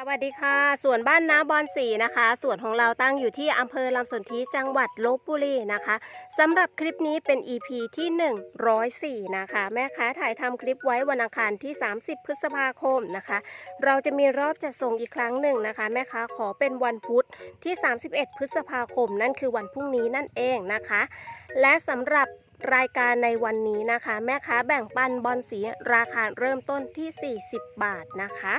สวัสดีค่ะ สวนบ้านน้าบอนสีนะคะ สวนของเราตั้งอยู่ที่อำเภอลำสนธิจังหวัดลบบุรีนะคะสำหรับคลิปนี้เป็น EP ที่ 104 นะคะ แม่ค้าถ่ายทำคลิปไว้วันอังคารที่ 30 พฤษภาคมนะคะ เราจะมีรอบจัดส่งอีกครั้งหนึ่งนะคะ แม่ค้าขอเป็นวันพุธที่ 31 พฤษภาคม นั่นคือวันพรุ่งนี้นั่นเองนะคะ และสำหรับ รายการในวันนี้นะคะ แม่ค้าแบ่งปันบอลสีราคาเริ่มต้นที่ 40 บาทนะคะ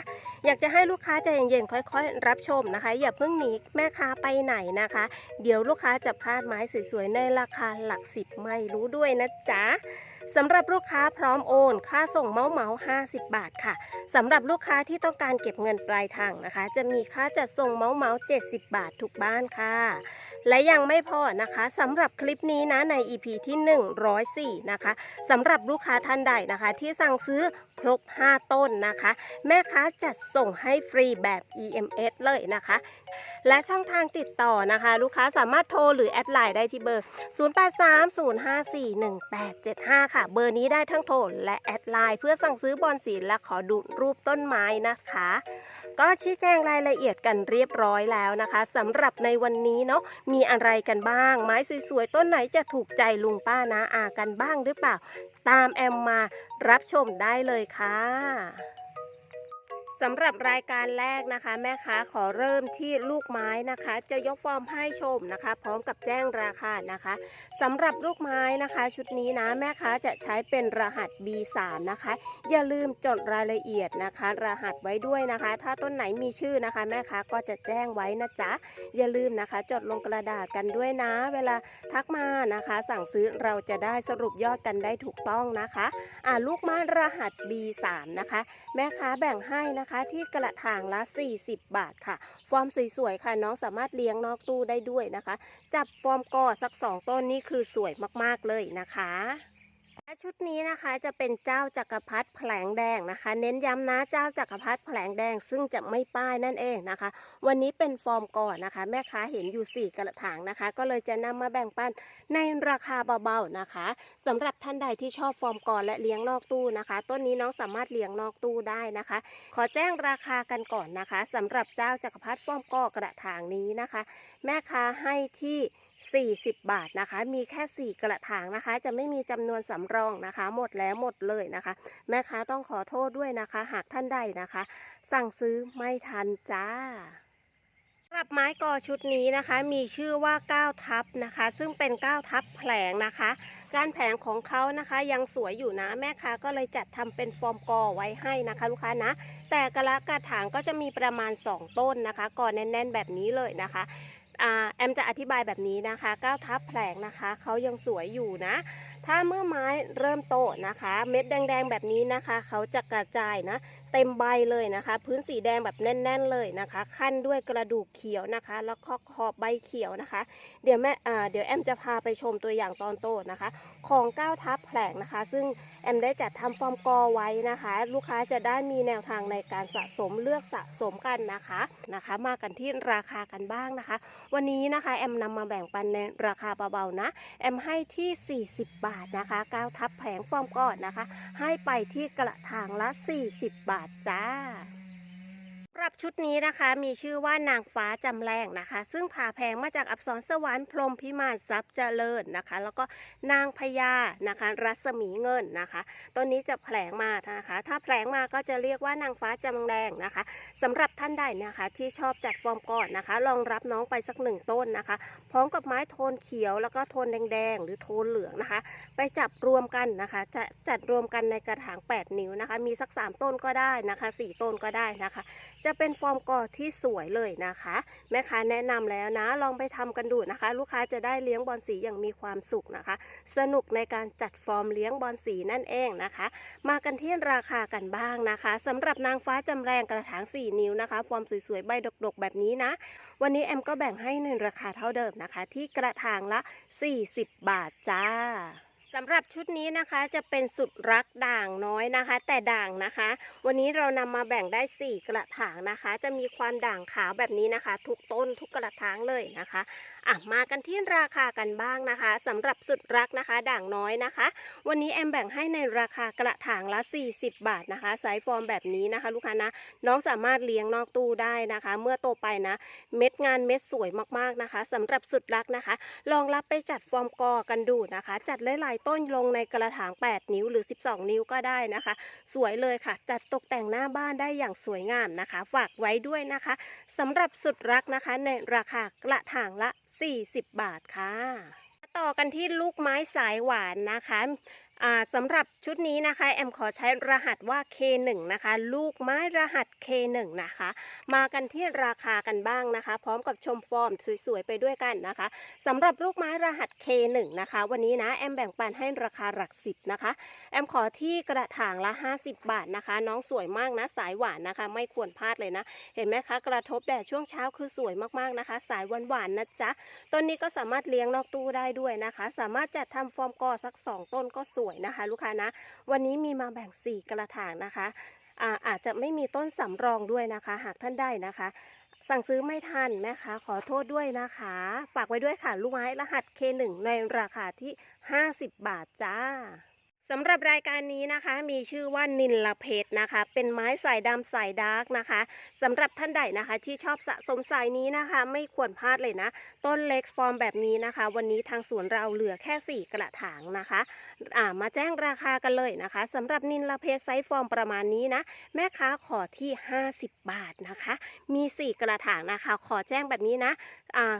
อยากจะให้ลูกค้าใจเย็นๆค่อยๆ รับชมนะคะ อย่าเพิ่งหนีแม่ค้าไปไหนนะคะ เดี๋ยวลูกค้าจะพลาดไม้สวยๆในราคาหลักสิบไม่รู้ด้วยนะจ๊ะ สำหรับลูกค้าพร้อมโอน ค่าส่งเมาส์เมาส์50 บาทค่ะสำหรับลูกค้าที่ต้องการเก็บเงินปลายทางนะคะ จะมีค่าจัดส่งเมาส์เมาส์70 บาททุกบ้านค่ะ และยังไม่พอนะคะสำหรับคลิปนี้นะใน EP ที่ 104 นะคะสำหรับลูกค้าท่านใดนะคะ ที่สั่งซื้อครบ 5 ต้นนะคะ แม่ค้าจัดส่งให้ฟรีแบบ EMS เลยนะคะ และช่องทางติดต่อนะคะ ลูกค้าสามารถโทรหรือแอดไลน์ได้ที่เบอร์ 0830541875 ค่ะ เบอร์นี้ได้ทั้งโทรและแอดไลน์เพื่อสั่งซื้อบอลสีและขอดูรูปต้นไม้นะคะ ก็ชี้แจงรายละเอียดกันเรียบร้อยแล้วนะคะสำหรับในวันนี้เนาะมีอะไรกันบ้าง ไม้สวยๆต้นไหนจะถูกใจลุงป้านะอากันบ้างหรือเปล่า ตามแอมมารับชมได้เลยค่ะ สำหรับรายการแรกนะคะ แม่ค้าขอเริ่มที่ลูกไม้นะคะ จะยกฟอร์มให้ชมนะคะ พร้อมกับแจ้งราคานะคะสำหรับลูกไม้นะคะ ชุดนี้นะแม่ค้าจะใช้เป็นรหัส B3 นะคะ อย่าลืมจดรายละเอียดนะคะ รหัสไว้ด้วยนะคะ ถ้าต้นไหนมีชื่อนะคะ แม่ค้าก็จะแจ้งไว้นะจ๊ะอย่าลืมนะคะ จดลงกระดาษกันด้วยนะ เวลาทักมานะคะ สั่งซื้อเราจะได้สรุปยอดกันได้ถูกต้องนะคะอ่าลูกไม้รหัส B3 นะคะ แม่ค้าแบ่งให้นะคะที่กระถางละ 40 บาทค่ะ ฟอร์มสวยๆค่ะ น้องสามารถเลี้ยงนอกตู้ได้ด้วยนะคะ จับฟอร์มก่อสัก 2 ต้นนี่คือสวยมากๆเลยนะคะ และชุดนี้นะคะจะเป็นเจ้าจักรพรรดิแผลงแดงนะคะ เน้นย้ำนะเจ้าจักรพรรดิแผลงแดงซึ่งจะไม่ป้ายนั่นเองนะคะ วันนี้เป็นฟอร์มก่อนนะคะ แม่ค้าเห็นอยู่ 4 กระถางนะคะ ก็เลยจะนำมาแบ่งปันในราคาเบาๆนะคะสำหรับท่านใดที่ชอบฟอร์มก่อนและเลี้ยงนอกตู้นะคะต้นนี้น้องสามารถเลี้ยงนอกตู้ได้นะคะ ขอแจ้งราคากันก่อนนะคะสำหรับเจ้าจักรพรรดิฟอร์มก่อกระถางนี้นะคะ แม่ค้าให้ที่ 40 บาทนะคะ มีแค่ 4 กระถางนะคะ จะไม่มีจำนวนสำรองนะคะ หมดแล้วหมดเลยนะคะ แม่ค้าต้องขอโทษด้วยนะคะ หากท่านใดนะคะ สั่งซื้อไม่ทันจ้าสำหรับไม้กอชุดนี้นะคะ มีชื่อว่า9ทับนะคะ ซึ่งเป็น9ทับแผลงนะคะ การแผงของเขานะคะยังสวยอยู่นะ แม่ค้าก็เลยจัดทำเป็นฟอร์มกอไว้ให้นะคะ ลูกค้านะ แต่กระละกระถางก็จะมีประมาณ 2 ต้นนะคะกอแน่น ๆ แบบนี้เลยนะคะ แอมจะอธิบายแบบนี้นะคะก้าวทับแผลงนะคะเขายังสวยอยู่นะ ถ้าเมื่อไม้เริ่มโตนะคะ เม็ดแดงๆแบบนี้นะคะเขาจะกระจายนะเต็มใบเลยนะคะ พื้นสีแดงแบบแน่น ๆ เลยนะคะ ขั้นด้วยกระดูกเขียวนะคะ แล้วก็ขอบใบเขียวนะคะ เดี๋ยวแม่เดี๋ยวแอมจะพาไปชมตัวอย่างตอนโตนะคะ ของก้าวทับแผลงนะคะ ซึ่งแอมได้จัดทำฟอร์มกอไว้นะคะ ลูกค้าจะได้มีแนวทางในการสะสมเลือกสะสมกันนะคะนะคะ มากันที่ราคากันบ้างนะคะ วันนี้นะคะแอมนำมาแบ่งปันในราคาเบาๆนะแอมให้ที่ 40 บาทนะคะก้าวทับแผงฟอร์มก่อนนะคะ ให้ไปที่กระถางละ 40 บาทาทจ้า รับชุดนี้นะคะมีชื่อว่านางฟ้าจำแรงนะคะ ซึ่งผ่าแพงมาจากอักษรสวรรค์พรมพิมานทรัพย์เจริญนะคะ แล้วก็นางพญานะคะ รัศมีเงินนะคะตัวนี้จะแผลงมานะคะ ถ้าแผลงมาก็จะเรียกว่านางฟ้าจำแรงนะคะสำหรับท่านใดนะคะ ที่ชอบจัดฟอร์มก่อนนะคะ ลองรับน้องไปสักหนึ่งต้นนะคะ พร้อมกับไม้โทนเขียวแล้วก็โทนแดงๆ หรือโทนเหลืองนะคะ ไปจับรวมกันนะคะ จะจัดรวมกันในกระถาง 8 นิ้วนะคะ มีสัก 3 ต้นก็ได้นะคะ 4 ต้นก็ได้นะคะจะเป็นฟอร์มกอที่สวยเลยนะคะ แม่ค้าแนะนำแล้วนะลองไปทำกันดูนะคะ ลูกค้าจะได้เลี้ยงบอลสีอย่างมีความสุขนะคะ สนุกในการจัดฟอร์มเลี้ยงบอลสีนั่นเองนะคะ มากันที่ราคากันบ้างนะคะสำหรับนางฟ้าจำแรงกระถาง 4 นิ้วนะคะ ฟอร์มสวยๆใบดกๆ แบบนี้นะ วันนี้แอมก็แบ่งให้ในราคาเท่าเดิมนะคะ ที่กระถางละ 40 บาทจ้า สำหรับชุดนี้นะคะจะเป็นสุดรักด่างน้อยนะคะ แต่ด่างนะคะ วันนี้เรานำมาแบ่งได้ 4 กระถางนะคะ จะมีความด่างขาวแบบนี้นะคะ ทุกต้นทุกกระถางเลยนะคะอะมากันที่ราคากันบ้างนะคะสำหรับสุดรักนะคะ ด่างน้อยนะคะ วันนี้แอมแบ่งให้ในราคากระถางละ 40 บาทนะคะไซส์ฟอร์มแบบนี้นะคะ ลูกค้านะน้องสามารถเลี้ยงนอกตู้ได้นะคะ เมื่อโตไปนะ เม็ดงานเม็ดสวยมากๆนะคะสำหรับสุดรักนะคะ ลองรับไปจัดฟอร์มกอกันดูนะคะ จัดหลายๆต้นลงในกระถาง 8 นิ้วหรือ 12 นิ้วก็ได้นะคะ สวยเลยค่ะ จัดตกแต่งหน้าบ้านได้อย่างสวยงามนะคะ ฝากไว้ด้วยนะคะสำหรับสุดรักนะคะ ในราคากระถางละ40 บาทค่ะ ต่อกันที่ลูกไม้สายหวานนะคะ สำหรับชุดนี้นะคะ แอมขอใช้รหัสว่า K1 นะคะ ลูกไม้รหัส K1 นะคะ มากันที่ราคากันบ้างนะคะ พร้อมกับชมฟอร์มสวยๆ ไปด้วยกันนะคะสำหรับลูกไม้รหัส K1 นะคะ วันนี้นะแอมแบ่งปันให้ราคาหลักสิบนะคะ แอมขอที่กระถางละ 50 บาทนะคะ น้องสวยมากนะสายหวานนะคะ ไม่ควรพลาดเลยนะ เห็นไหมคะ กระทบแดดช่วงเช้าคือสวยมากๆนะคะ สายหวานๆนะจ๊ะต้นนี้ก็สามารถเลี้ยงนอกตู้ได้ด้วยนะคะ สามารถจัดทำฟอร์มกอสัก 2 ต้นก็สวยนะคะ ลูกค้านะ วันนี้มีมาแบ่ง 4 กระถางนะคะอาอาจจะไม่มีต้นสำรองด้วยนะคะ หากท่านได้นะคะ สั่งซื้อไม่ทันแม่ค้าขอโทษด้วยนะคะ ฝากไว้ด้วยค่ะ ลูกไม้รหัส K1 ในราคาที่ 50 บาทจ้า สำหรับรายการนี้นะคะ มีชื่อว่านินละเพชรนะคะ เป็นไม้สายดำสายดาร์กนะคะสำหรับท่านใดนะคะ ที่ชอบสะสมสายนี้นะคะ ไม่ควรพลาดเลยนะ ต้นเล็กฟอร์มแบบนี้นะคะ วันนี้ทางสวนเราเหลือแค่ 4 กระถางนะคะอามาแจ้งราคากันเลยนะคะสำหรับนินละเพชรไซส์ฟอร์มประมาณนี้นะ แม่ค้าขอที่ 50 บาทนะคะ มี 4 กระถางนะคะ ขอแจ้งแบบนี้นะ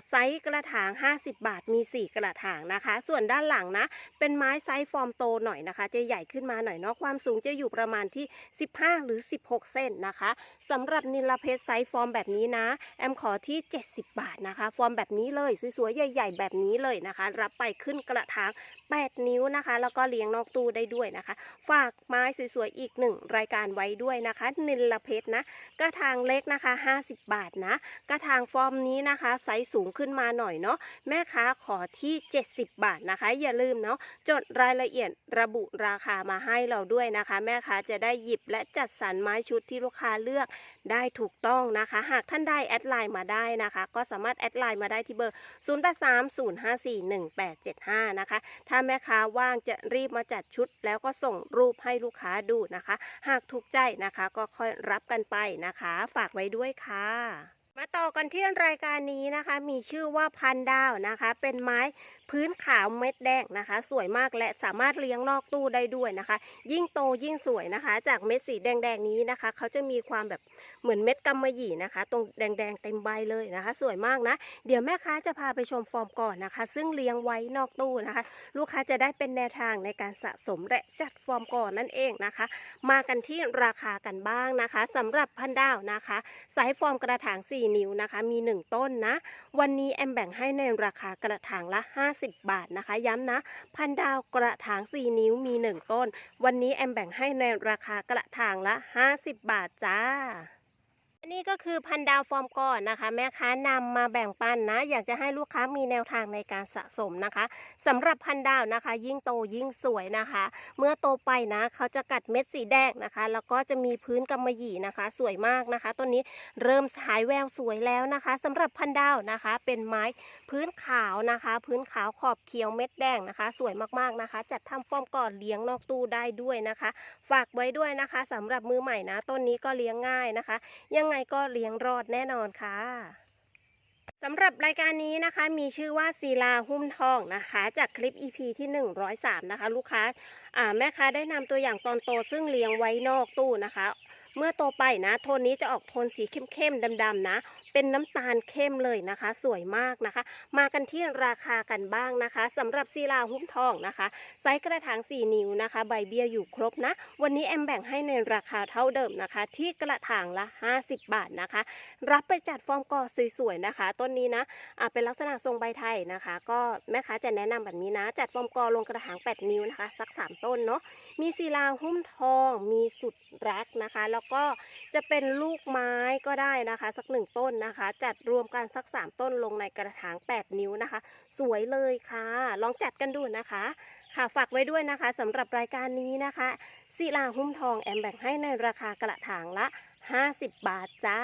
ไซส์กระถาง 50 บาทมี 4 กระถางนะคะ ส่วนด้านหลังนะ เป็นไม้ไซส์ฟอร์มโตหน่อยนะคะจะใหญ่ขึ้นมาหน่อยเนาะความสูงจะอยู่ประมาณที่ 15 หรือ 16 เซนนะคะสำหรับนิลเพชรไซส์ฟอร์มแบบนี้นะ แอมขอที่ 70 บาทนะคะ ฟอร์มแบบนี้เลยสวยๆใหญ่ ๆ แบบนี้เลยนะคะ รับไปขึ้นกระถาง 8 นิ้วนะคะ แล้วก็เลี้ยงนอกตู้ได้ด้วยนะคะ ฝากไม้สวยๆอีกหนึ่งรายการไว้ด้วยนะคะ นิลเพชรนะกระถางเล็กนะคะ 50 บาทนะ กระถางฟอร์มนี้นะคะไซส์สูงขึ้นมาหน่อยเนาะแม่ค้าขอที่ 70 บาทนะคะ อย่าลืมเนาะจดรายละเอียดระบุราคามาให้เราด้วยนะคะ แม่ค้าจะได้หยิบและจัดสรรไม้ชุดที่ลูกค้าเลือกได้ถูกต้องนะคะ หากท่านได้แอดไลน์มาได้นะคะ ก็สามารถแอดไลน์มาได้ที่เบอร์ 0830541875 นะคะ ถ้าแม่ค้าว่างจะรีบมาจัดชุด แล้วก็ส่งรูปให้ลูกค้าดูนะคะ หากถูกใจนะคะก็ค่อยรับกันไปนะคะ ฝากไว้ด้วยค่ะมาต่อกันที่รายการนี้นะคะ มีชื่อว่าพันดาวนะคะ เป็นไม้ พื้นขาวเม็ดแดงนะคะ สวยมากและสามารถเลี้ยงนอกตู้ได้ด้วยนะคะ ยิ่งโตยิ่งสวยนะคะ จากเม็ดสีแดงๆนี้นะคะ เขาจะมีความแบบเหมือนเม็ดกำมะหยี่นะคะ ตรงแดงๆเต็มใบเลยนะคะ สวยมากนะ เดี๋ยวแม่ค้าจะพาไปชมฟอร์มก่อนนะคะ ซึ่งเลี้ยงไว้นอกตู้นะคะ ลูกค้าจะได้เป็นแนวทางในการสะสมและจัดฟอร์มก่อนนั่นเองนะคะ มากันที่ราคากันบ้างนะคะสำหรับพันดาวนะคะไซส์ฟอร์มกระถาง 4 นิ้วนะคะ มี 1 ต้นนะ วันนี้แอมแบ่งให้ในราคากระถางละ 50บาทนะคะ ย้ำนะ พันดาวกระถาง 4 นิ้วมี 1 ต้น วันนี้แอมแบ่งให้ในราคากระถางละ 50 บาทจ้า อันนี้ก็คือพันดาวฟอร์มก่อนนะคะ แม่ค้านำมาแบ่งปันนะ อยากจะให้ลูกค้ามีแนวทางในการสะสมนะคะสำหรับพันดาวนะคะ ยิ่งโตยิ่งสวยนะคะ เมื่อโตไปนะเขาจะกัดเม็ดสีแดงนะคะ แล้วก็จะมีพื้นกำมะหยี่นะคะ สวยมากนะคะต้นนี้เริ่มฉายแววสวยแล้วนะคะสำหรับพันดาวนะคะ เป็นไม้พื้นขาวนะคะ พื้นขาวขอบเขียวเม็ดแดงนะคะ สวยมากๆนะคะ จัดทำฟอร์มก่อนเลี้ยงนอกตู้ได้ด้วยนะคะ ฝากไว้ด้วยนะคะสำหรับมือใหม่นะต้นนี้ก็เลี้ยงง่ายนะคะ ยังังไงก็เลี้ยงรอดแน่นอนค่ะสำหรับรายการนี้นะคะมีชื่อว่าศิลาหุ้มทองนะคะ จากคลิป EP ที่ 103 นะคะ ลูกค้าอ่าแม่ค้าได้นำตัวอย่างตอนโตซึ่งเลี้ยงไว้นอกตู้นะคะ เมื่อโตไปนะ โทนนี้จะออกโทนสีเข้มๆดำๆนะ เป็นน้ำตาลเข้มเลยนะคะ สวยมากนะคะ มากันที่ราคากันบ้างนะคะสำหรับศิลาหุ้มทองนะคะ ไซส์กระถาง 4 นิ้วนะคะ ใบเบี้ยอยู่ครบนะ วันนี้แอมแบ่งให้ในราคาเท่าเดิมนะคะ ที่กระถางละ 50 บาทนะคะ รับไปจัดฟอร์มกอสวยๆนะคะ ต้นนี้นะเป็นลักษณะทรงใบไทยนะคะ ก็แม่ค้าจะแนะนำแบบนี้นะ จัดฟอร์มกอลงกระถาง 8 นิ้วนะคะ สัก 3 ต้นเนาะมีศิลาหุ้มทองมีสุดรักนะคะ แล้วแล้วก็จะเป็นลูกไม้ก็ได้นะคะ สักหนึ่งต้นนะคะ จัดรวมกันสัก 3 ต้นลงในกระถาง 8 นิ้วนะคะ สวยเลยค่ะ ลองจัดกันดูนะคะ ค่ะฝากไว้ด้วยนะคะสำหรับรายการนี้นะคะศิลาหุ้มทองแอมแบ่งให้ในราคากระถางละ 50 บาทจ้า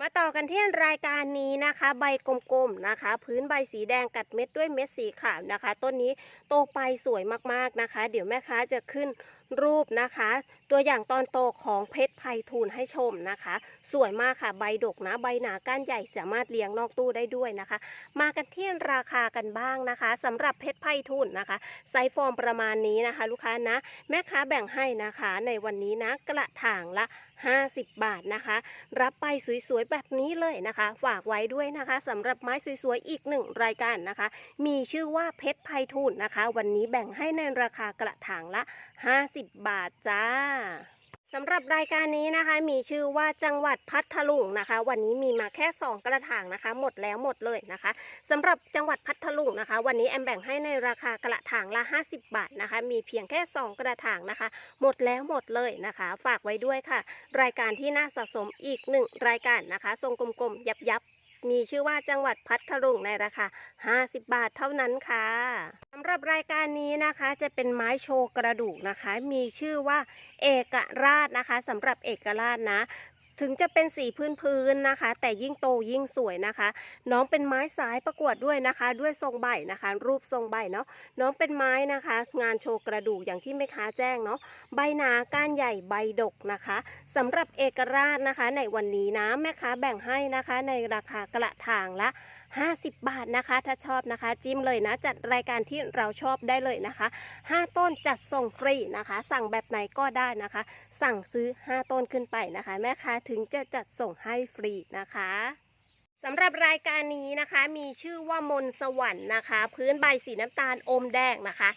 มาต่อกันที่รายการนี้นะคะ ใบกลมๆนะคะ พื้นใบสีแดงกัดเม็ดด้วยเม็ดสีขาวนะคะ ต้นนี้โตไปสวยมากๆนะคะ เดี๋ยวแม่ค้าจะขึ้น รูปนะคะ ตัวอย่างตอนโตของเพชรไพทูลให้ชมนะคะ สวยมากค่ะใบดกนะใบหนาก้านใหญ่สามารถเลี้ยงนอกตู้ได้ด้วยนะคะ มากันที่ราคากันบ้างนะคะสำหรับเพชรไพทูลนะคะไซส์ฟอร์มประมาณนี้นะคะ ลูกค้านะ แม่ค้าแบ่งให้นะคะในวันนี้นะกระถางละ 50 บาทนะคะ รับไปสวยๆแบบนี้เลยนะคะ ฝากไว้ด้วยนะคะสำหรับไม้สวยๆอีกหนึ่งรายการนะคะ มีชื่อว่าเพชรไพทูลนะคะ วันนี้แบ่งให้ในราคากระถางละ 50 บาทจ้าสำหรับรายการนี้นะคะ มีชื่อว่าจังหวัดพัทลุงนะคะ วันนี้มีมาแค่ 2 กระถางนะคะ หมดแล้วหมดเลยนะคะสำหรับจังหวัดพัทลุงนะคะ วันนี้แอมแบ่งให้ในราคากระถางละ 50 บาทนะคะ มีเพียงแค่ 2 กระถางนะคะ หมดแล้วหมดเลยนะคะ ฝากไว้ด้วยค่ะ รายการที่น่าสะสมอีกหนึ่งรายการนะคะ ทรงกลมๆยับๆ มีชื่อว่าจังหวัดพัทลุงในราคา 50 บาทเท่านั้นค่ะสำหรับรายการนี้นะคะจะเป็นไม้โชว์กระดูกนะคะ มีชื่อว่าเอกราชนะคะสำหรับเอกราชนะ ถึงจะเป็นสีพื้นๆนะคะ แต่ยิ่งโตยิ่งสวยนะคะ น้องเป็นไม้สายประกวดด้วยนะคะ ด้วยทรงใบนะคะ รูปทรงใบเนาะน้องเป็นไม้นะคะ งานโชว์กระดูกอย่างที่แม่ค้าแจ้งเนาะใบหนาก้านใหญ่ใบดกนะคะสำหรับเอกราชนะคะ ในวันนี้นะแม่ค้าแบ่งให้นะคะ ในราคากระถางละ 50 บาทนะคะ ถ้าชอบนะคะ จิ้มเลยนะ จัดรายการที่เราชอบได้เลยนะคะ 5 ต้นจัดส่งฟรีนะคะ สั่งแบบไหนก็ได้นะคะ สั่งซื้อ 5 ต้นขึ้นไปนะคะ แม่ค้าถึงจะจัดส่งให้ฟรีนะคะสำหรับรายการนี้นะคะมีชื่อว่ามนสวรรค์นะคะ พื้นใบสีน้ำตาลอมแดงนะคะ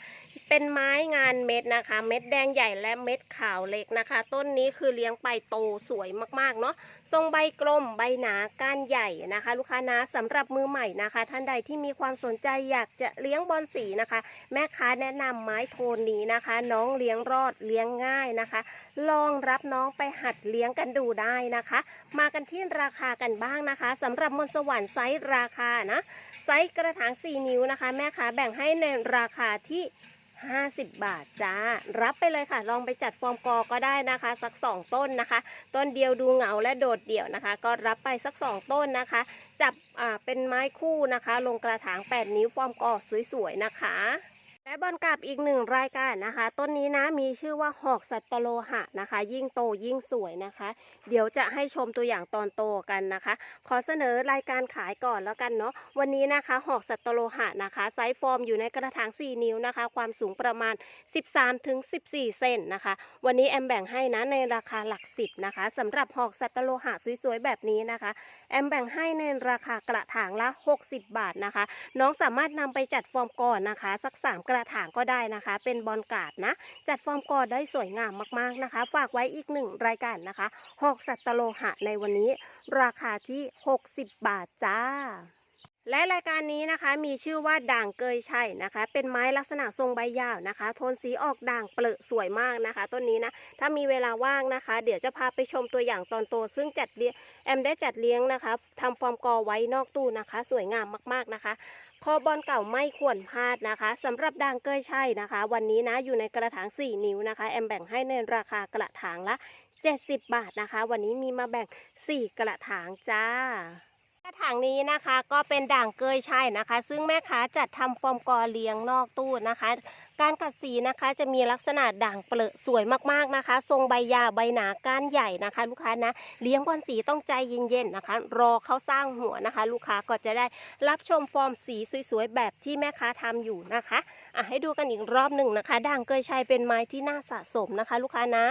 เป็นไม้งานเม็ดนะคะ เม็ดแดงใหญ่และเม็ดขาวเล็กนะคะ ต้นนี้คือเลี้ยงไปโตสวยมากๆเนาะ ทรงใบกลมใบหนาก้านใหญ่นะคะ ลูกค้านะสำหรับมือใหม่นะคะ ท่านใดที่มีความสนใจอยากจะเลี้ยงบอลสีนะคะ แม่ค้าแนะนำไม้โทนนี้นะคะ น้องเลี้ยงรอดเลี้ยงง่ายนะคะ ลองรับน้องไปหัดเลี้ยงกันดูได้นะคะ มากันที่ราคากันบ้างนะคะสำหรับมนสวรรค์ไซส์ราคานะไซส์กระถาง 4 นิ้วนะคะ แม่ค้าแบ่งให้ในราคาที่ 50 บาทจ้า รับไปเลยค่ะ ลองไปจัดฟอร์มกอก็ได้นะคะ สัก 2 ต้นนะคะ ต้นเดียวดูเหงาและโดดเดี่ยวนะคะ ก็รับไปสัก 2 ต้นนะคะ จับอ่าเป็นไม้คู่นะคะ ลงกระถาง 8 นิ้วฟอร์มกอสวยๆนะคะ และบอลกลับอีกหนึ่งรายการนะคะ ต้นนี้นะมีชื่อว่าหอกสัตโลหะนะคะ ยิ่งโตยิ่งสวยนะคะ เดี๋ยวจะให้ชมตัวอย่างตอนโตกันนะคะ ขอเสนอรายการขายก่อนแล้วกันเนาะวันนี้นะคะหอกสัตโลหะนะคะไซส์ฟอร์มอยู่ในกระถาง 4 นิ้วนะคะ ความสูงประมาณ 13ถึง14 เซนนะคะ วันนี้แอมแบ่งให้นะในราคาหลักสิบนะคะสำหรับหอกสัตโลหะสวยๆแบบนี้นะคะแอมแบ่งให้ในราคากระถางละ 60 บาทนะคะ น้องสามารถนำไปจัดฟอร์มก่อนนะคะ สัก3กระถางก็ได้นะคะ เป็นบอลกาดนะ จัดฟอร์มกอได้สวยงามมากๆนะคะ ฝากไว้อีกหนึ่งรายการนะคะหอกสัตโลหะในวันนี้ ราคาที่ 60 บาทจ้าและรายการนี้นะคะมีชื่อว่าด่างเกยชัยนะคะ เป็นไม้ลักษณะทรงใบยาวนะคะ โทนสีออกด่างเปลือกสวยมากนะคะ ต้นนี้นะถ้ามีเวลาว่างนะคะ เดี๋ยวจะพาไปชมตัวอย่างตอนโต ซึ่งจัดเลี้ยงแอมได้จัดเลี้ยงนะคะทำฟอร์มกอไว้นอกตู้นะคะ สวยงามมากๆนะคะ คอบอลเก่าไม่ควรพลาดนะคะสำหรับด่างเกยชัยนะคะ วันนี้นะอยู่ในกระถาง 4 นิ้วนะคะ แอมแบ่งให้ในราคากระถางละ 70 บาทนะคะ วันนี้มีมาแบ่ง 4 กระถางจ้า ระถางนี้นะคะก็เป็นด่างเกยชัยนะคะ ซึ่งแม่ค้าจัดทำฟอร์มกอเลี้ยงนอกตู้นะคะ การกัดสีนะคะจะมีลักษณะด่างเปลือกสวยมากๆนะคะ ทรงใบยาใบหนาก้านใหญ่นะคะ ลูกค้านะเลี้ยงบอลสีต้องใจเย็นๆนะคะ รอเขาสร้างหัวนะคะ ลูกค้าก็จะได้รับชมฟอร์มสีสวยๆแบบที่แม่ค้าทำอยู่นะคะ อะให้ดูกันอีกรอบหนึ่งนะคะ ด่างเกยชัยเป็นไม้ที่น่าสะสมนะคะ ลูกค้านะ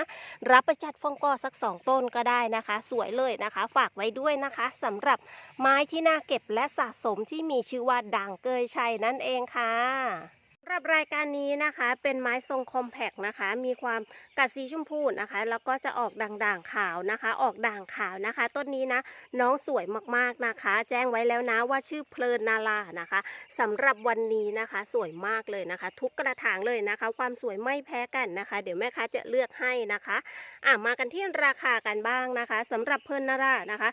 รับไปจัดฟองกอสัก 2 ต้นก็ได้นะคะ สวยเลยนะคะ ฝากไว้ด้วยนะคะสำหรับไม้ที่น่าเก็บและสะสมที่มีชื่อว่าด่างเกยชัยนั่นเองค่ะ สำหรับรายการนี้นะคะเป็นไม้ทรงคอมแพกนะคะ มีความกัดสีชมพูนะคะ แล้วก็จะออกด่างๆขาวนะคะ ออกด่างขาวนะคะ ต้นนี้นะน้องสวยมากๆนะคะ แจ้งไว้แล้วนะว่าชื่อเพลินนารานะคะสำหรับวันนี้นะคะ สวยมากเลยนะคะ ทุกกระถางเลยนะคะ ความสวยไม่แพ้กันนะคะ เดี๋ยวแม่ค้าจะเลือกให้นะคะอะมากันที่ราคากันบ้างนะคะสำหรับเพลินนารานะคะ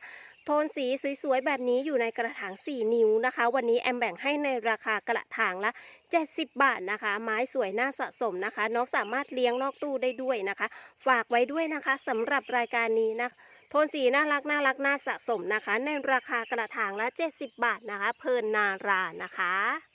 โทนสีสวยๆ แบบนี้อยู่ในกระถาง 4 นิ้วนะคะ วันนี้แอมแบ่งให้ในราคากระถางละ 70 บาทนะคะ ไม้สวยน่าสะสมนะคะ น้องสามารถเลี้ยงนอกตู้ได้ด้วยนะคะ ฝากไว้ด้วยนะคะสำหรับรายการนี้นะโทนสีน่ารักน่ารักน่าสะสมนะคะ ในราคากระถางละ 70 บาทนะคะ เพลินนารานะคะ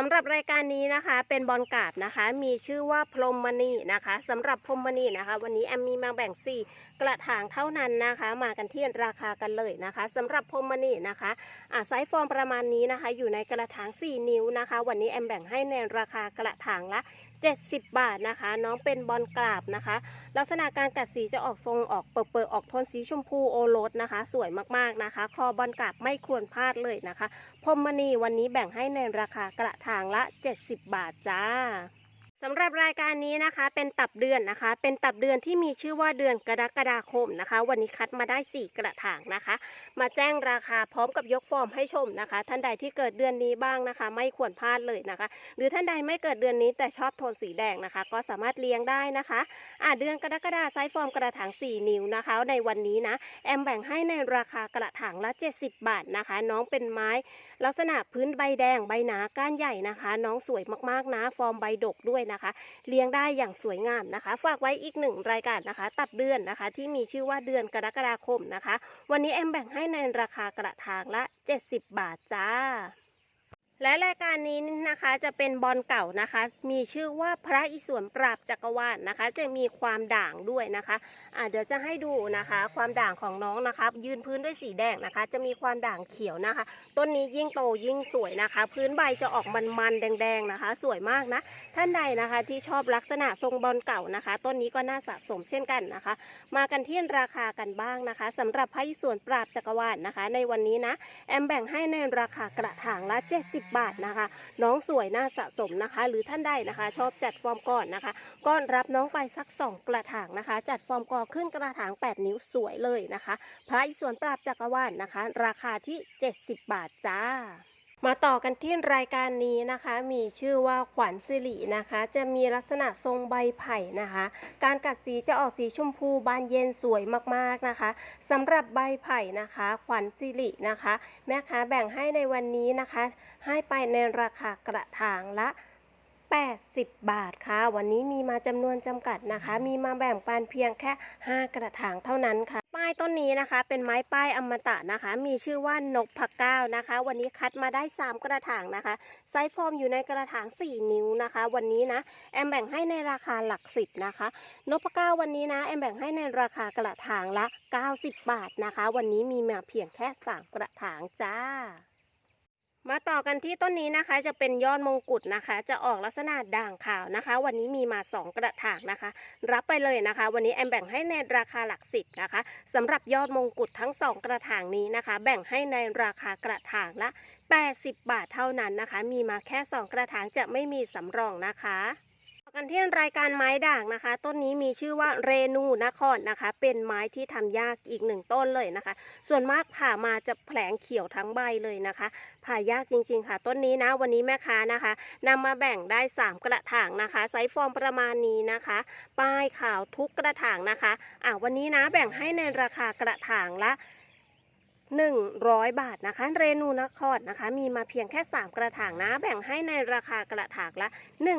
สำหรับรายการนี้นะคะเป็นบอลกาบนะคะ มีชื่อว่าพรมมณีนะคะสำหรับพรมมณีนะคะ วันนี้แอมมีมาแบ่ง 4 กระถางเท่านั้นนะคะ มากันที่ราคากันเลยนะคะสำหรับพรมมณีนะคะอ่าไซส์ฟอร์มประมาณนี้นะคะ อยู่ในกระถาง 4 นิ้วนะคะ วันนี้แอมแบ่งให้ในราคากระถางละ 70 บาทนะคะ น้องเป็นบอลกราบนะคะ ลักษณะการกัดสีจะออกทรงออกเปิดเปิดออกโทนสีชมพูโอรสนะคะ สวยมากๆนะคะ คอบอลกราบไม่ควรพลาดเลยนะคะพรมณีวันนี้แบ่งให้ในราคากระถางละ 70 บาทจ้า สำหรับรายการนี้นะคะเป็นตับเดือนนะคะ เป็นตับเดือนที่มีชื่อว่าเดือนกรกฎาคมนะคะ วันนี้คัดมาได้ 4 กระถางนะคะ มาแจ้งราคาพร้อมกับยกฟอร์มให้ชมนะคะ ท่านใดที่เกิดเดือนนี้บ้างนะคะ ไม่ควรพลาดเลยนะคะ หรือท่านใดไม่เกิดเดือนนี้แต่ชอบโทนสีแดงนะคะ ก็สามารถเลี้ยงได้นะคะอ่าเดือนกรกฎาไซส์ฟอร์มกระถาง 4 นิ้วนะคะ ในวันนี้นะแอมแบ่งให้ในราคากระถางละ 70 บาทนะคะ น้องเป็นไม้ ลักษณะพื้นใบแดงใบหนาก้านใหญ่นะคะ น้องสวยมากๆนะฟอร์มใบดกด้วยนะคะ เลี้ยงได้อย่างสวยงามนะคะ ฝากไว้อีกหนึ่งรายการนะคะ ตัดเดือนนะคะ ที่มีชื่อว่าเดือนกรกฎาคมนะคะ วันนี้แอมแบ่งให้ในราคากระถางละ 70 บาทจ้า และรายการนี้นะคะจะเป็นบอลเก่านะคะ มีชื่อว่าพระอิศวรปราบจักรวาลนะคะ จะมีความด่างด้วยนะคะอ่าเดี๋ยวจะให้ดูนะคะ ความด่างของน้องนะคะ ยืนพื้นด้วยสีแดงนะคะ จะมีความด่างเขียวนะคะ ต้นนี้ยิ่งโตยิ่งสวยนะคะ พื้นใบจะออกมันๆแดง ๆนะคะ สวยมากนะ ท่านใดนะคะที่ชอบลักษณะทรงบอลเก่านะคะ ต้นนี้ก็น่าสะสมเช่นกันนะคะ มากันที่ราคากันบ้างนะคะสำหรับพระอิศวรปราบจักรวาลนะคะ ในวันนี้นะแอมแบ่งให้ในราคากระถางละ 70บาทนะคะ น้องสวยน่าสะสมนะคะ หรือท่านใดนะคะ ชอบจัดฟอร์มก่อนนะคะก็รับน้องไปสัก 2 กระถางนะคะ จัดฟอร์มกอขึ้นกระถาง 8 นิ้วสวยเลยนะคะ พระอิศวรปราบจักรวาลนะคะ ราคาที่ 70 บาทจ้า มาต่อกันที่รายการนี้นะคะ มีชื่อว่าขวัญสิรินะคะ จะมีลักษณะทรงใบไผ่นะคะ การกัดสีจะออกสีชมพูบานเย็นสวยมากๆนะคะสำหรับใบไผ่นะคะ ขวัญสิรินะคะ แม่ค้าแบ่งให้ในวันนี้นะคะ ให้ไปในราคากระถางละ 80 บาทค่ะ วันนี้มีมาจำนวนจำกัดนะคะ มีมาแบ่งปันเพียงแค่ 5 กระถางเท่านั้นค่ะ ป้ายต้นนี้นะคะ เป็นไม้ป้ายอมตะนะคะ มีชื่อว่านกผักก้าวนะคะ วันนี้คัดมาได้ 3 กระถางนะคะ ไซส์ฟอร์มอยู่ในกระถาง 4 นิ้วนะคะ วันนี้นะแอมแบ่งให้ในราคาหลักสิบนะคะ นกผักก้าววันนี้นะแอมแบ่งให้ในราคากระถางละ 90 บาทนะคะ วันนี้มีมาเพียงแค่ 3 กระถางจ้า มาต่อกันที่ต้นนี้นะคะ จะเป็นยอดมงกุฎนะคะ จะออกลักษณะด่างขาวนะคะ วันนี้มีมา 2 กระถางนะคะ รับไปเลยนะคะ วันนี้แอมแบ่งให้ในราคาหลักสิบนะคะสำหรับยอดมงกุฎทั้ง 2 กระถางนี้นะคะ แบ่งให้ในราคากระถางละ 80 บาทเท่านั้นนะคะ มีมาแค่ 2 กระถางจะไม่มีสำรองนะคะ กันที่รายการไม้ด่างนะคะ ต้นนี้มีชื่อว่าเรนูนครนะคะ เป็นไม้ที่ทำยากอีกหนึ่งต้นเลยนะคะ ส่วนมากผ่ามาจะแผลงเขียวทั้งใบเลยนะคะ ผ่ายากจริงๆค่ะ ต้นนี้นะวันนี้แม่ค้านะคะนำมาแบ่งได้ 3 กระถางนะคะไซส์ฟอร์มประมาณนี้นะคะ ป้ายขาวทุกกระถางนะคะอะวันนี้นะแบ่งให้ในราคากระถางละ 100 บาทนะคะ เรนูนครนะคะ มีมาเพียงแค่ 3 กระถางนะ แบ่งให้ในราคากระถางละ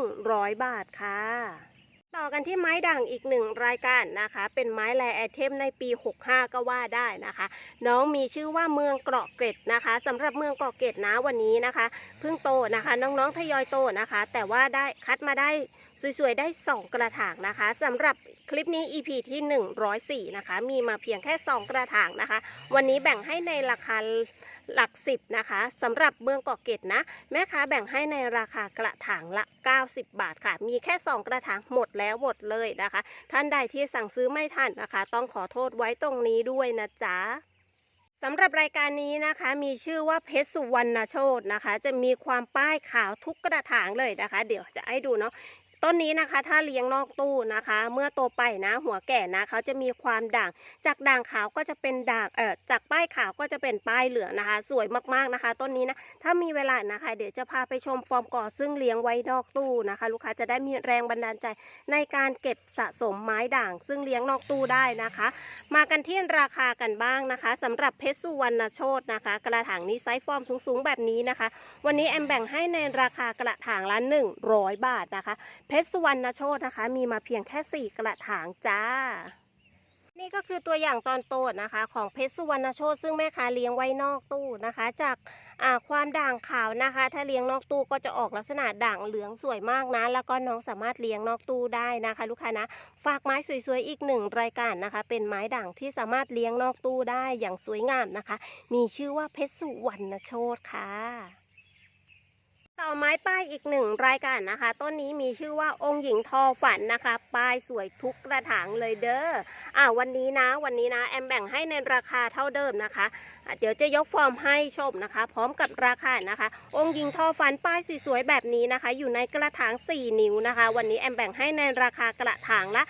100 บาทค่ะ ต่อกันที่ไม้ด่างอีกหนึ่งรายการนะคะ เป็นไม้แลไอเทมในปี 65 ก็ว่าได้นะคะ น้องมีชื่อว่าเมืองเกาะเกร็ดนะคะสำหรับเมืองเกาะเกร็ดนะวันนี้นะคะเพิ่งโตนะคะ น้องๆทยอยโตนะคะ แต่ว่าได้คัดมาได้สวยๆ ได้ 2 กระถางนะคะสำหรับคลิปนี้ EP ที่ 104 นะคะ มีมาเพียงแค่ 2 กระถางนะคะ วันนี้แบ่งให้ในราคา หลักสิบนะคะสำหรับเมืองเกาะเกร็ดนะ แม่ค้าแบ่งให้ในราคากระถางละ 90 บาทค่ะ มีแค่ 2 กระถางหมดแล้วหมดเลยนะคะ ท่านใดที่สั่งซื้อไม่ทันนะคะ ต้องขอโทษไว้ตรงนี้ด้วยนะจ๊ะสำหรับรายการนี้นะคะมีชื่อว่าเพชรสุวรรณโชตนะคะ จะมีความป้ายขาวทุกกระถางเลยนะคะ เดี๋ยวจะให้ดูเนาะ ต้นนี้นะคะถ้าเลี้ยงนอกตู้นะคะ เมื่อโตไปนะหัวแก่นะเขาจะมีความด่าง จากด่างขาวก็จะเป็นด่างเอ่อจากป้ายขาวก็จะเป็นป้ายเหลืองนะคะ สวยมากๆนะคะ ต้นนี้นะถ้ามีเวลานะคะ เดี๋ยวจะพาไปชมฟอร์มก่อซึ่งเลี้ยงไว้นอกตู้นะคะ ลูกค้าจะได้มีแรงบันดาลใจในการเก็บสะสมไม้ด่าง ซึ่งเลี้ยงนอกตู้ได้นะคะ มากันที่ราคากันบ้างนะคะสำหรับเพชรสุวรรณโชตนะคะ กระถางนี้ไซส์ฟอร์มสูงๆแบบนี้นะคะ วันนี้แอมแบ่งให้ในราคากระถางละ100 บาทนะคะเพชรสุวรรณโชตนะคะ มีมาเพียงแค่4กระถางจ้า นี่ก็คือตัวอย่างตอนโตนะคะ ของเพชรสุวรรณโชตซึ่งแม่ค้าเลี้ยงไว้นอกตู้นะคะ จากความด่างขาวนะคะ ถ้าเลี้ยงนอกตู้ก็จะออกลักษณะด่างเหลืองสวยมากนะ แล้วก็น้องสามารถเลี้ยงนอกตู้ได้นะคะ ลูกค้านะ ฝากไม้สวยๆอีกหนึ่งรายการนะคะ เป็นไม้ด่างที่สามารถเลี้ยงนอกตู้ได้อย่างสวยงามนะคะ มีชื่อว่าเพชรสุวรรณโชตค่ะ ต่อไม้ป้ายอีกหนึ่งรายการนะคะ ต้นนี้มีชื่อว่าองค์หญิงทอฝันนะคะ ป้ายสวยทุกกระถางเลยเด้ออ่าวันนี้นะ วันนี้นะแอมแบ่งให้ในราคาเท่าเดิมนะคะะเดี๋ยวจะยกฟอร์มให้ชมนะคะ พร้อมกับราคานะคะ องค์หญิงทอฝันป้ายสวยๆแบบนี้นะคะ อยู่ในกระถาง 4 นิ้วนะคะ วันนี้แอมแบ่งให้ในราคากระถางละ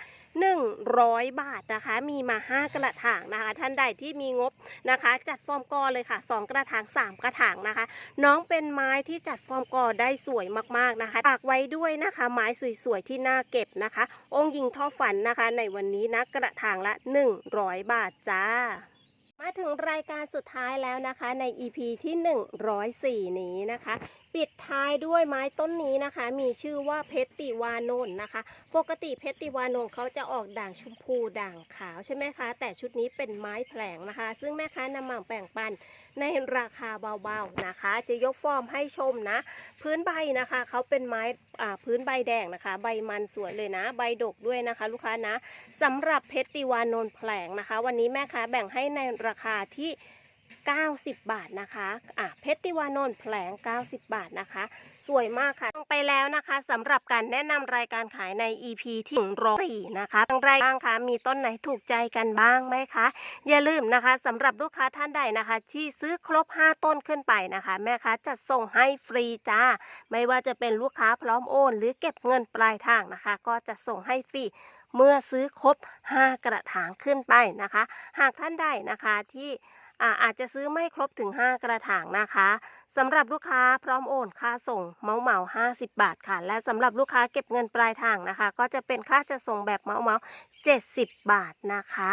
100 บาทนะคะ มีมา 5 กระถางนะคะ ท่านใดที่มีงบนะคะ จัดฟอร์มกอเลยค่ะ 2 กระถาง 3 กระถางนะคะ น้องเป็นไม้ที่จัดฟอร์มกอได้สวยมากๆนะคะฝากไว้ด้วยนะคะ ไม้สวยๆที่น่าเก็บนะคะ องค์หญิงท่อฝันนะคะ ในวันนี้นะกระถางละ 100 บาทจ้า มาถึงรายการสุดท้ายแล้วนะคะใน EP ที่ 104 นี้นะคะ ปิดท้ายด้วยไม้ต้นนี้นะคะ มีชื่อว่าเพชรติวานนนะคะ ปกติเพชรติวานนเขาจะออกด่างชมพูด่างขาวใช่ไหมคะ แต่ชุดนี้เป็นไม้แผลงนะคะ ซึ่งแม่ค้านำมาแบ่งปัน ในราคาเบาๆนะคะ จะยกฟอร์มให้ชมนะ พื้นใบนะคะเขาเป็นไม้พื้นใบแดงนะคะ ใบมันสวยเลยนะ ใบดกด้วยนะคะ ลูกค้านะสำหรับเพชรติวานนท์แผลงนะคะ วันนี้แม่ค้าแบ่งให้ในราคาที่ 90 บาทนะคะอะเพชรติวานนท์แผลง 90 บาทนะคะ สวยมากค่ะไปแล้วนะคะสำหรับการแนะนำรายการขายใน EP ที่104นะคะทางไรบ้างคะมีต้นไหนถูกใจกันบ้างไหมคะ อย่าลืมนะคะสำหรับลูกค้าท่านใดนะคะ ที่ซื้อครบ 5 ต้นขึ้นไปนะคะ แม่ค้าจะส่งให้ฟรีจ้า ไม่ว่าจะเป็นลูกค้าพร้อมโอน หรือเก็บเงินปลายทางนะคะ ก็จะส่งให้ฟรีเมื่อซื้อครบ 5 กระถางขึ้นไปนะคะ หากท่านใดนะคะที่ อาอาจจะซื้อไม่ครบถึง 5 กระถางนะคะสำหรับลูกค้าพร้อมโอนค่าส่งเมาเหมา50 บาทค่ะ และสำหรับลูกค้าเก็บเงินปลายทางนะคะ ก็จะเป็นค่าจะส่งแบบเมาเมา70 บาทนะคะ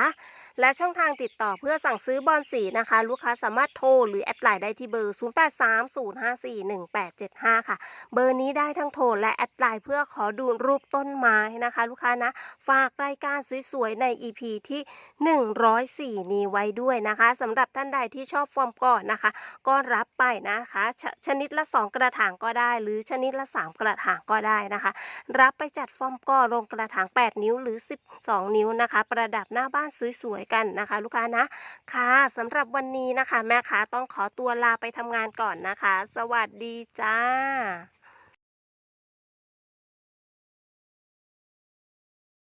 และช่องทางติดต่อเพื่อสั่งซื้อบอลสีนะคะ ลูกค้าสามารถโทรหรือแอดไลน์ได้ที่เบอร์ 0830541875 ค่ะ เบอร์นี้ได้ทั้งโทรและแอดไลน์เพื่อขอดูรูปต้นไม้นะคะ ลูกค้านะ ฝากรายการสวยๆ ใน EP ที่ 104 นี้ไว้ด้วยนะคะสำหรับท่านใดที่ชอบฟอร์มก่อนนะคะ ก็รับไปนะคะชชนิดละ 2 กระถางก็ได้ หรือชนิดละ 3 กระถางก็ได้นะคะ รับไปจัดฟอร์มก่อลงกระถาง 8 นิ้วหรือ 12 นิ้วนะคะ ประดับหน้าบ้านสวยๆกันนะคะ ลูกค้านะค่ะสำหรับวันนี้นะคะ แม่ค้าต้องขอตัวลาไปทำงานก่อนนะคะ สวัสดีจ้า